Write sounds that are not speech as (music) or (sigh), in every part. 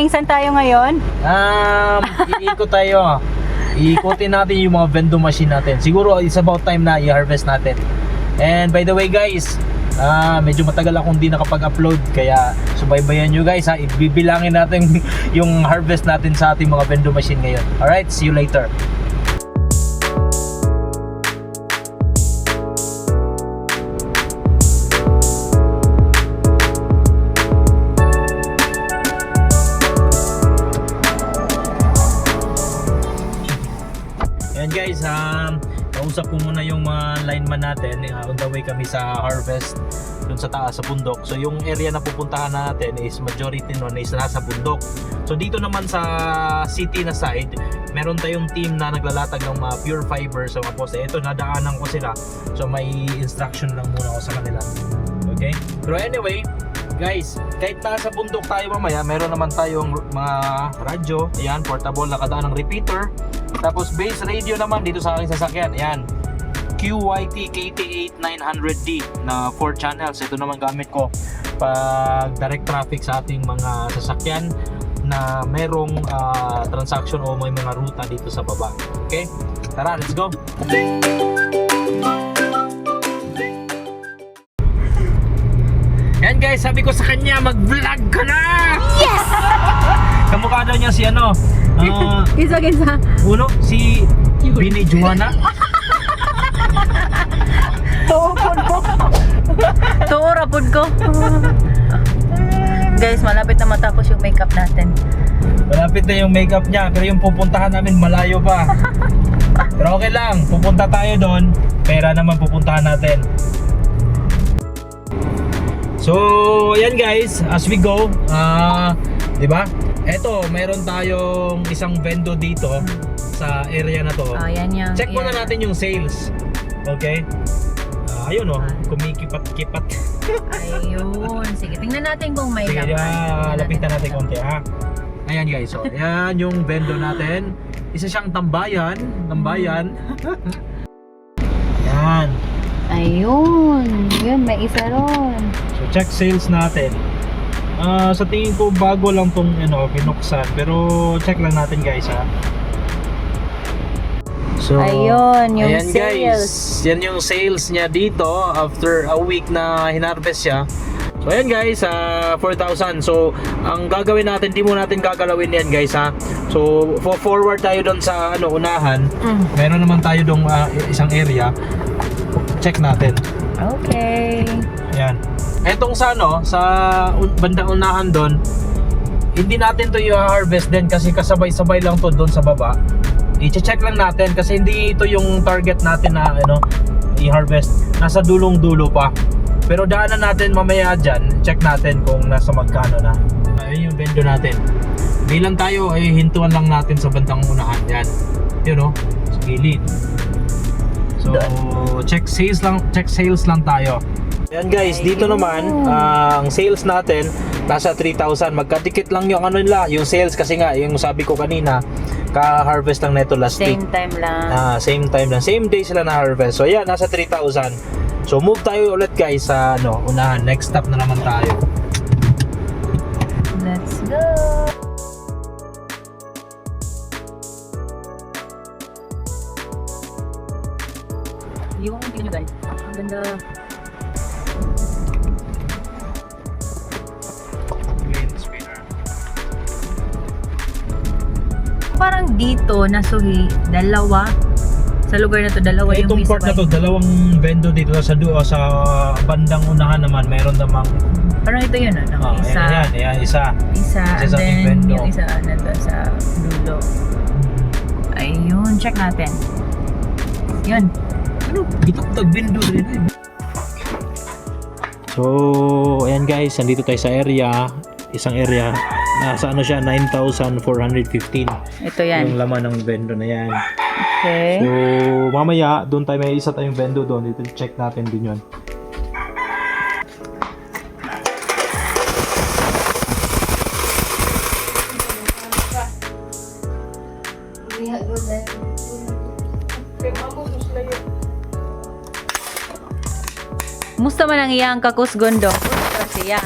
morning. Saan tayo ngayon? Um, iikot tayo. Iikutin natin yung mga vending machine natin. Siguro it's about time na i-harvest natin. And by the way guys, ah medyo matagal akong hindi nakapag-upload kaya subaybayan nyo guys ha. Ibibilangin natin (laughs) yung harvest natin sa ating mga vending machine ngayon. Alright, see you later. Guys, um, kausap ko muna yung mga lineman natin. Uh, on the way kami sa harvest dun sa taas sa bundok. So yung area na pupuntahan natin is majority nun is nasa bundok. So dito naman sa city na side, meron tayong team na naglalatag ng mga pure fiber sa mga poste. Ito, nadaanan ko sila. So may instruction lang muna ako sa kanila. Okay? Pero anyway, guys, kahit nasa bundok tayo mamaya, meron naman tayong mga radyo. Ayan, portable, nakadaan ng repeater. Tapos base radio naman dito sa aking sasakyan. Ayan. QYT KT8 900D na 4 channels. Ito naman gamit ko pag direct traffic sa ating mga sasakyan na merong ah, transaction o may mga ruta dito sa baba. Okay? Tara, let's go! Yan guys, sabi ko sa kanya, mag-vlog ka na! Yes! (laughs) Kamukha daw niya si ano, ah, Kisa, kisa. uno, si Bini Juana. Tuupod ko. Tuurapod ko. Guys, malapit na matapos yung makeup natin. Malapit na yung makeup niya, pero yung pupuntahan namin malayo pa. Pero okay lang, pupunta tayo doon, pera naman pupuntahan natin. So, yan guys, as we go, ah, 'di ba? Eto, meron tayong isang vendo dito sa area na to. Oh, yan yung... Check muna yan. natin yung sales. Okay? Ah, ayun oh, kumikipat-kipat. Ayun. (laughs) Sige, tingnan natin kung may Sige, laman. ah, Tingnan lapitan natin kung konti ha. Ayan guys, so ayan yung vendo natin. Isa siyang tambayan, tambayan. (laughs) Ayan. Ayun. Yun, may isa ron. So check sales natin. Ah, sa tingin ko bago lang tong ano, binuksan pero check lang natin guys ha. So, Ayun, yung ayan guys, sales. yan yung sales niya dito after a week na hinarvest siya. So ayan guys, ah 4,000. So ang gagawin natin, di mo natin gagalawin yan guys ha. So for forward tayo doon sa ano unahan. Mm. Meron naman tayo dong ah, isang area. Check natin. Okay. Ayan. Etong sa ano, sa bandang unahan doon, hindi natin to i-harvest din kasi kasabay-sabay lang to doon sa baba. I-check lang natin kasi hindi ito yung target natin na ano, i-harvest. Nasa dulong-dulo pa. Pero daanan natin mamaya dyan, check natin kung nasa magkano na. Ayun yung vendo natin. Bilang tayo ay hintuan lang natin sa bandang unahan. Yan. Yun o, sa gilid. So, check sales lang, check sales lang tayo. Yan guys, dito naman, ah, ang sales natin nasa 3,000. Magkadikit lang yung ano nila, yung sales kasi nga, yung sabi ko kanina, ka-harvest lang neto last week. Same time lang. Ah, same time lang. Same day sila na harvest. So yan, nasa 3,000. So move tayo ulit guys sa ano, unahan. Next stop na naman tayo. Let's go. Yung nyo guys. Ang ganda. Dito nasuhi dalawa sa lugar na to dalawa yung Itong part na to, dalawang vendo dito sa duo sa bandang unahan naman, meron namang Parang ito yun ano, ah, isa, ayan, ayan, isa. isa, Isa and then bendo. yung isa nandun sa dulo. Ayun, check natin. Yun. Ano? Bitag-tag vendo rin eh. So, ayan guys, nandito tayo sa area, isang area. Nasa ano siya, 9,415. Ito yan. Yung laman ng vendo na yan. Okay. So, mamaya, doon tayo may isa tayong vendo doon. Dito check natin din yun. Musta man ang iyang kakus gondo? Musta siya?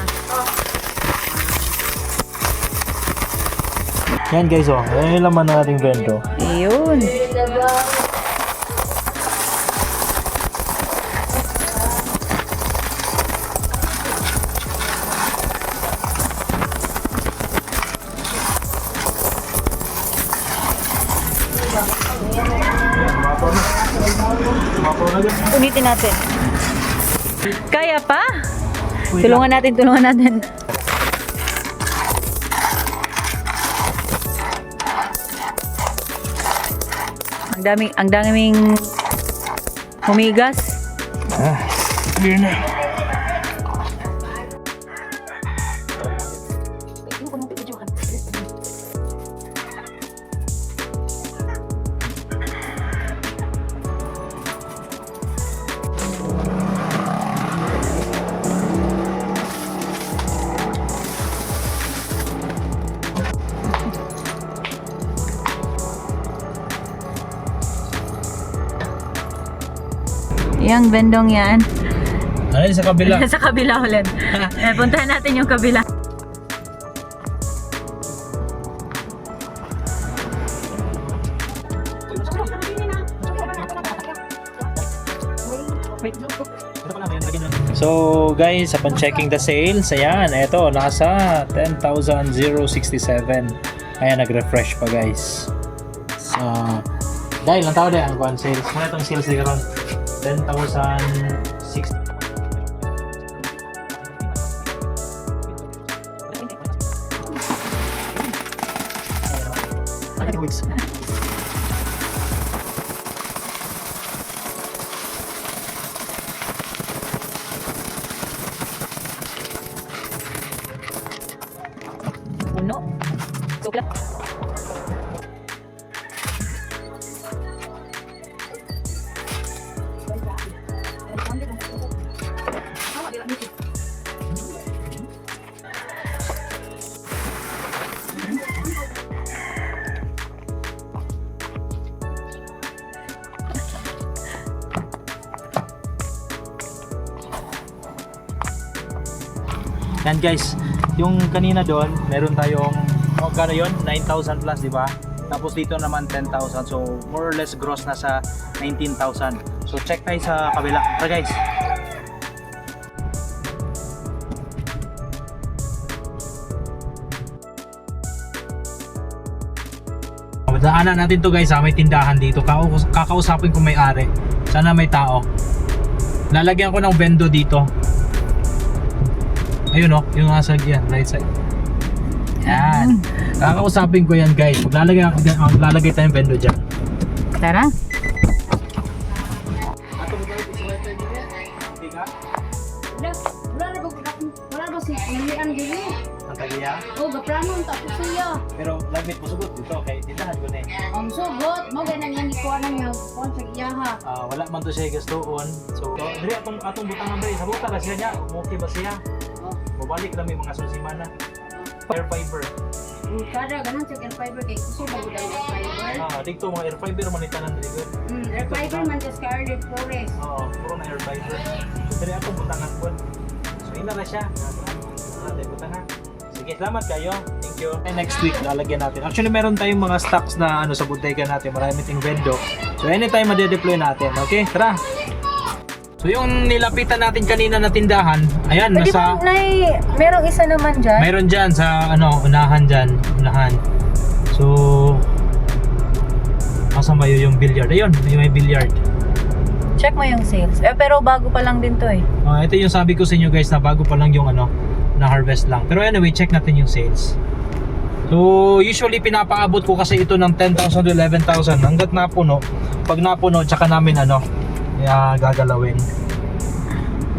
Yan guys oh, yan yung laman ng ating bento. Ayun. Unitin natin. Kaya pa? Tulungan natin, tulungan natin. Daming, ang daming humigas. Ah, yun na. Yang bendong yan. Ano yun sa kabila? (laughs) sa kabila ulit. (laughs) eh, puntahan natin yung kabila. So guys, upon checking the sales, ayan, eto, nasa 10,067. Ayan, nag-refresh pa guys. So, dahil lang tao dahil ang sales. Muna itong sales di karon 10,060. Yan guys, yung kanina doon, meron tayong, oh, gano yun? 9,000 plus, di ba? Tapos dito naman 10,000. So, more or less gross na sa 19,000. So, check tayo sa kabila. Tara guys. Daanan natin to guys ha, may tindahan dito. Kakaus- Kakausapin ko may-ari. Sana may tao. Lalagyan ko ng vendo dito. Ayun oh, yung nasa yan, right side. Yan. Kakausapin ko yan guys. Maglalagay, maglalagay tayong vendo dyan. Tara. Ba ba? Ang tagiya. Oh, gaplano tapos siya. Pero lagmit mo sugot dito kay tindahan ko na eh. Ang sugot, mo ganang yang ikuha sa iyaha. Ah, wala man to siya gastoon. So, dili atong atong butang ang bari sa buta ra siya niya. Okay ba siya? Oh, Mabalik lang may mga susimana. Air fiber. mm, kada ganun sa air fiber kay kuso ba gud air fiber. Ah, dito mga air fiber man itanan dito. Mm, air fiber man sa Scarlet Forest. Oo, puro na air fiber. So, dili atong butangan ko. So, ina na siya. Ah, dili butangan. Sige, salamat kayo. Thank you. And next week, lalagyan natin. Actually, meron tayong mga stocks na ano sa bodega natin. Marami ting vendo. So, anytime made-deploy natin. Okay, tara. So, yung nilapitan natin kanina na tindahan, ayan, Pwede nasa... ba, Nay, merong isa naman dyan? Meron dyan sa ano, unahan dyan. Unahan. So, asan ba yun yung billiard? Ayun, may, may billiard. Check mo yung sales. Eh, pero bago pa lang din to eh. Ah, ito yung sabi ko sa inyo guys na bago pa lang yung ano, na harvest lang. Pero anyway, check natin yung sales. So, usually pinapaabot ko kasi ito ng 10,000 to 11,000 hanggat napuno. Pag napuno, tsaka namin ano, uh, gagalawin.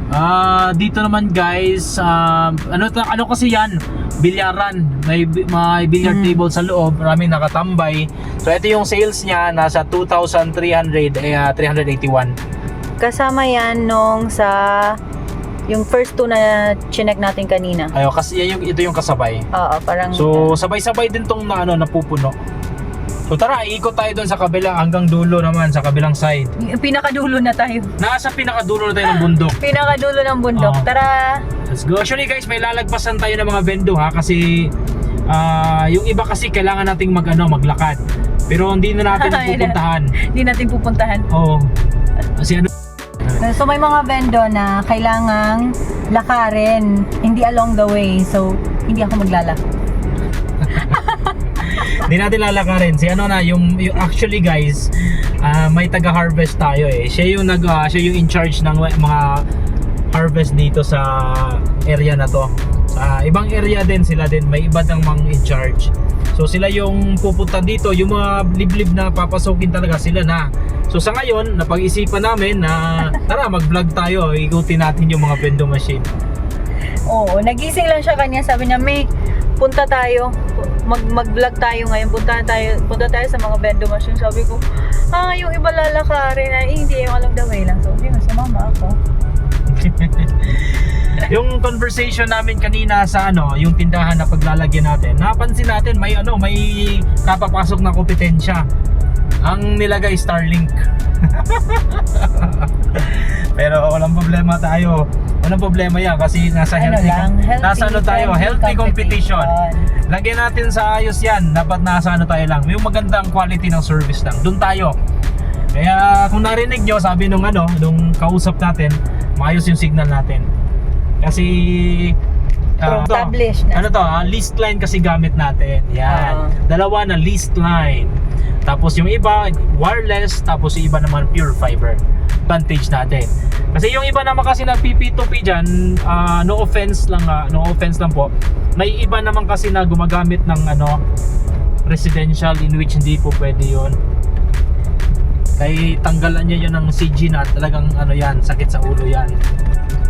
Ah, dito naman guys, um, ano ta- ano kasi 'yan? Bilyaran. May may billiard Hmm. table sa loob, maraming nakatambay. So ito yung sales niya nasa 2,300 eh, ah, 381. Kasama yan nung sa yung first two na chinek natin kanina. Ayo kasi yan yung ito yung kasabay. Oo, parang So, sabay-sabay din tong na, ano, napupuno. So, tara, ikot tayo doon sa kabila hanggang dulo naman, sa kabilang side. pinakadulo na tayo. Nasa pinakadulo na tayo ng bundok. (laughs) Pinakadulo ng bundok. Oo. Tara. Let's go. Actually guys, may lalagpasan tayo ng mga bendo ha kasi Ah, yung iba kasi kailangan nating mag ano, maglakad. Pero hindi na natin (laughs) Ay, pupuntahan. Hindi natin pupuntahan. Oo. Kasi ano So may mga vendo na kailangang lakarin, hindi along the way. So hindi ako maglalak. Hindi natin lalakarin. Si ano na, yung, yung actually guys, ah, may taga-harvest tayo eh. Siya yung nag ah, siya yung in charge ng mga harvest dito sa area na to. Sa ibang area din sila din, may iba dang mga in charge. So sila yung pupunta dito, yung mga liblib na papasokin talaga sila na. So sa ngayon, napag-isipan namin na tara mag-vlog tayo, ikutin natin yung mga vending machine. Oo, nagising lang siya kanya. Sabi niya, May, punta tayo. Mag, mag-vlog tayo ngayon. Punta tayo, punta tayo sa mga vendo machine. Sabi ko, ah, yung iba lalakarin. Ay, hindi, yung along the way lang. So, hindi, sumama ako. (laughs) yung conversation namin kanina sa ano, yung tindahan na paglalagyan natin, napansin natin may ano, may kapapasok na kompetensya. Ang nilagay Starlink. (laughs) Pero walang problema tayo. Walang problema yan kasi nasa Ano healthy, lang, healthy, nasa ano tayo, healthy competition. competition. Lagyan natin sa ayos yan. Dapat nasa ano tayo lang. Yung magandang quality ng service lang. Doon tayo. Kaya kung narinig nyo, sabi nung ano, nung kausap natin, maayos yung signal natin. Kasi ah, Established na. Ano to, ah, list line kasi gamit natin. Yan. Oo. Dalawa na list line. Tapos yung iba wireless, tapos yung iba naman pure fiber. Advantage natin. Kasi yung iba naman kasi na PP2P dyan, ah, no offense lang, ah, no offense lang po. May iba naman kasi na gumagamit ng ano residential in which hindi po pwede yon kay tanggalan niya yun ng CG na talagang ano yan, sakit sa ulo yan.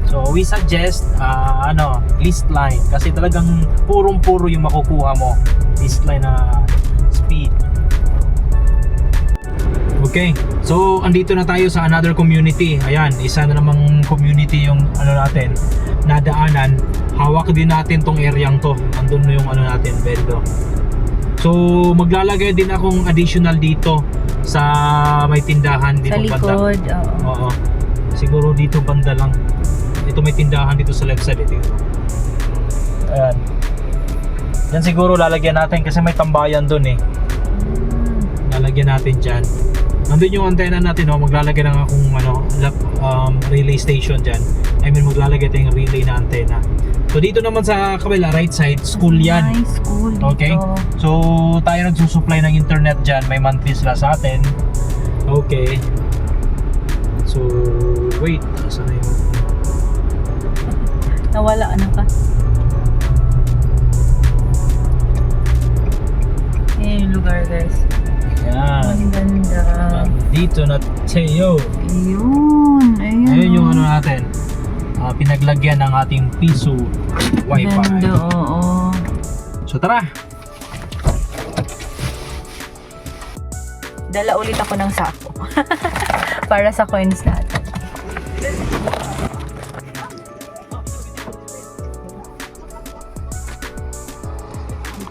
So we suggest ah, ano, list line kasi talagang purong-puro yung makukuha mo. List line na speed. Okay. So andito na tayo sa another community. Ayan, isa na namang community yung ano natin nadaanan. Hawak din natin tong areang to. Andun na yung ano natin, Bendo. So maglalagay din akong additional dito sa may tindahan dito Sa banda. likod, oo. Oo. Siguro dito banda lang. Ito may tindahan dito sa left side ito. Ayan. Yan siguro lalagyan natin kasi may tambayan doon eh. Lalagyan natin dyan. Nandun yung antena natin, oh, maglalagay ng akong ano, lap- um, relay station dyan. I mean, maglalagay tayong relay na antena. So dito naman sa kabila, right side, school yan. Nice, school dito. Okay? So, tayo nagsusupply ng internet dyan. May monthly sila sa atin. Okay. So, wait. Saan na yung... Nawala ano ka? Ayan yung lugar guys. Yan. Ang ganda. Dito na tayo. Ayun. Ayun. Ayun yung ano natin. ah, pinaglagyan ng ating piso wifi. Ganda, oo. So, tara. Dala ulit ako ng sako. (laughs) Para sa coins natin.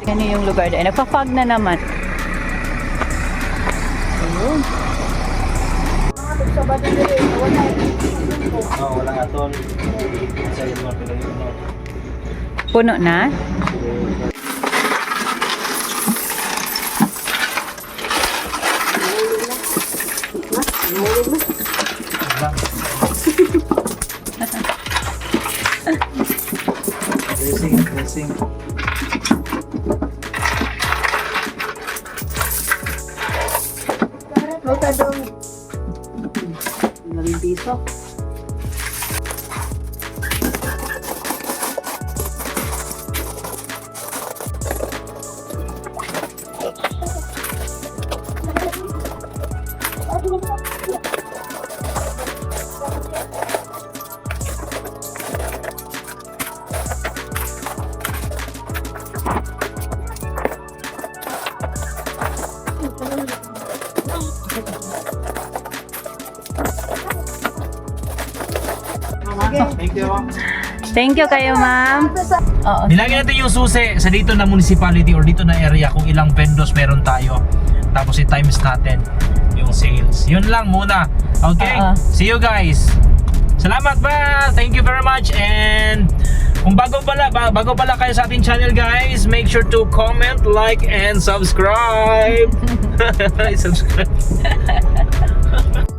Yan yung lugar doon. Nagpa-fog na naman. Oh, wala nga tol. Puno na? よ。Thank you kayo, ma'am. Oo. Nilagyan natin yung susi sa dito na municipality or dito na area kung ilang vendors meron tayo. Tapos i-times natin yung sales. Yun lang muna. Okay? Oo. See you guys. Salamat ba? Thank you very much and Kung bago pala, ba- bago pala kayo sa ating channel guys, make sure to comment, like, and subscribe. (laughs) (laughs) subscribe. (laughs)